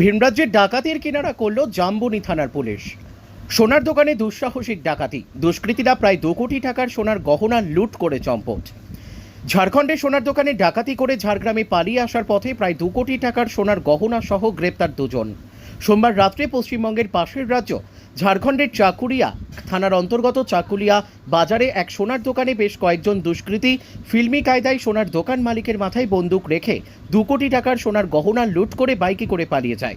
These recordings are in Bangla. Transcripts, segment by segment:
ভিনরাজ্যের ডাকাতির কিনারা করল জাম্বনি থানার পুলিশ। সোনার দোকানে দুঃসাহসিক ডাকাতি। দুষ্কৃতীরা প্রায় দু কোটি টাকার সোনার গহনা লুট করে চম্পট। ঝাড়খণ্ডে সোনার দোকানে ডাকাতি করে ঝাড়গ্রামে পালিয়ে আসার পথে প্রায় দু কোটি টাকার সোনার গহনা সহ গ্রেপ্তার দুজন। সোমবার রাত্রে পশ্চিমবঙ্গের পাশের রাজ্য ঝাড়খণ্ডের চাকুরিয়া থানার অন্তর্গত চাকুলিয়া বাজারে এক সোনার দোকানে বেশ কয়েকজন দুষ্কৃতী ফিল্মি কায়দায় সোনার দোকান মালিকের মাথায় বন্দুক রেখে দু কোটি টাকার সোনার গহনা লুট করে বাইকে করে পালিয়ে যায়।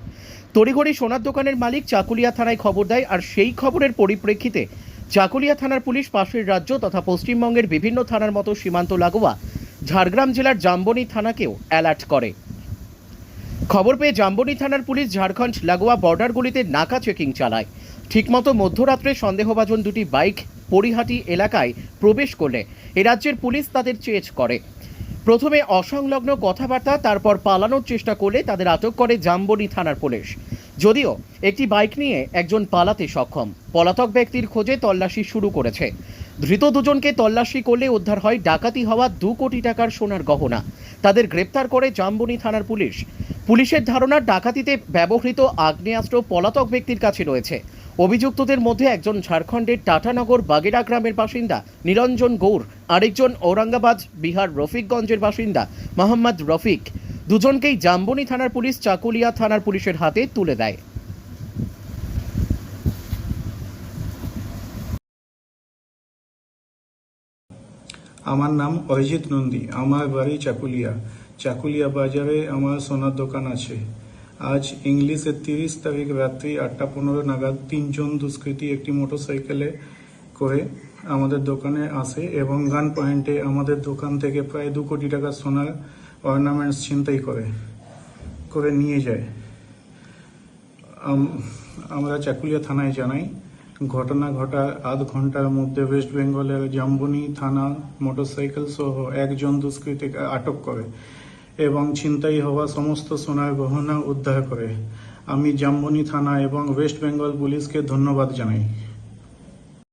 তড়িঘড়ি সোনার দোকানের মালিক চাকুলিয়া থানায় খবর দেয় আর সেই খবরের পরিপ্রেক্ষিতে চাকুলিয়া থানার পুলিশ পাশের রাজ্য তথা পশ্চিমবঙ্গের বিভিন্ন থানার মতো সীমান্ত লাগোয়া ঝাড়গ্রাম জেলার জাম্বনি থানাকেও অ্যালার্ট করে। খবর পেয়ে জাম্বনি থানার পুলিশ ঝাড়খণ্ড লাগোয়া বর্ডারগুলিতে নাকা চেকিং চালায়। ঠিকমতো মধ্যরাত্রে সন্দেহভাজন দুটি বাইক পরিহাটি এলাকায় প্রবেশ করলে এ রাজ্যের পুলিশ তাদের চেজ করে। প্রথমে অসংলগ্ন কথাবার্তা, তারপর পালানোর চেষ্টা করলে তাদের আটক করে জাম্বনি থানার পুলিশ। যদিও একটি বাইক নিয়ে একজন পালাতে সক্ষম। পলাতক ব্যক্তির খোঁজে তল্লাশি শুরু করেছে। ধৃত দুজনকে তল্লাশি করলে উদ্ধার হয় ডাকাতি হওয়া দু কোটি টাকার সোনার গহনা। তাদের গ্রেপ্তার করে জাম্বনি থানার পুলিশ। পুলিশের ধারণা, ডাকাতিতে ব্যবহৃত আগ্নেয়াস্ত্র পলাতক ব্যক্তির কাছে রয়েছে। অভিযুক্তদের মধ্যে একজন ঝাড়খণ্ডের টাটানগর বাগেরা গ্রামের বাসিন্দা নিরঞ্জন গৌর, আরেকজন ঔরঙ্গাবাদ বিহার রফিকগঞ্জের বাসিন্দা মোহাম্মদ রফিক। দুজনকেই জাম্বনি থানার পুলিশ চাকুলিয়া থানার পুলিশের হাতে তুলে দেয়। আমার নাম অরিজিৎ নন্দী। আমার বাড়ি চাকুলিয়া। চাকুলিয়া বাজারে আমার সোনার দোকান আছে। আজ ইংলিশের তিরিশ তারিখ রাত্রি আটটা পনেরো নাগাদ তিনজন দুষ্কৃতী একটি মোটরসাইকেলে করে আমাদের দোকানে আসে এবং গান পয়েন্টে আমাদের দোকান থেকে প্রায় দু কোটি টাকার সোনার অর্নামেন্টস ছিনতাই করে করে নিয়ে যায়। আমরা চাকুলিয়া থানায় জানাই, ঘটনা ঘটার আধ ঘণ্টার মধ্যে ওয়েস্ট বেঙ্গলের জাম্বনি থানা মোটরসাইকেল সহ একজন দুষ্কৃতীকে আটক করে। এবং ছিনতাই হওয়া সমস্ত সোনার গহনা উদ্ধার করে। আমি জাম্বনি থানা এবং ওয়েস্ট বেঙ্গল পুলিশকে ধন্যবাদ জানাই।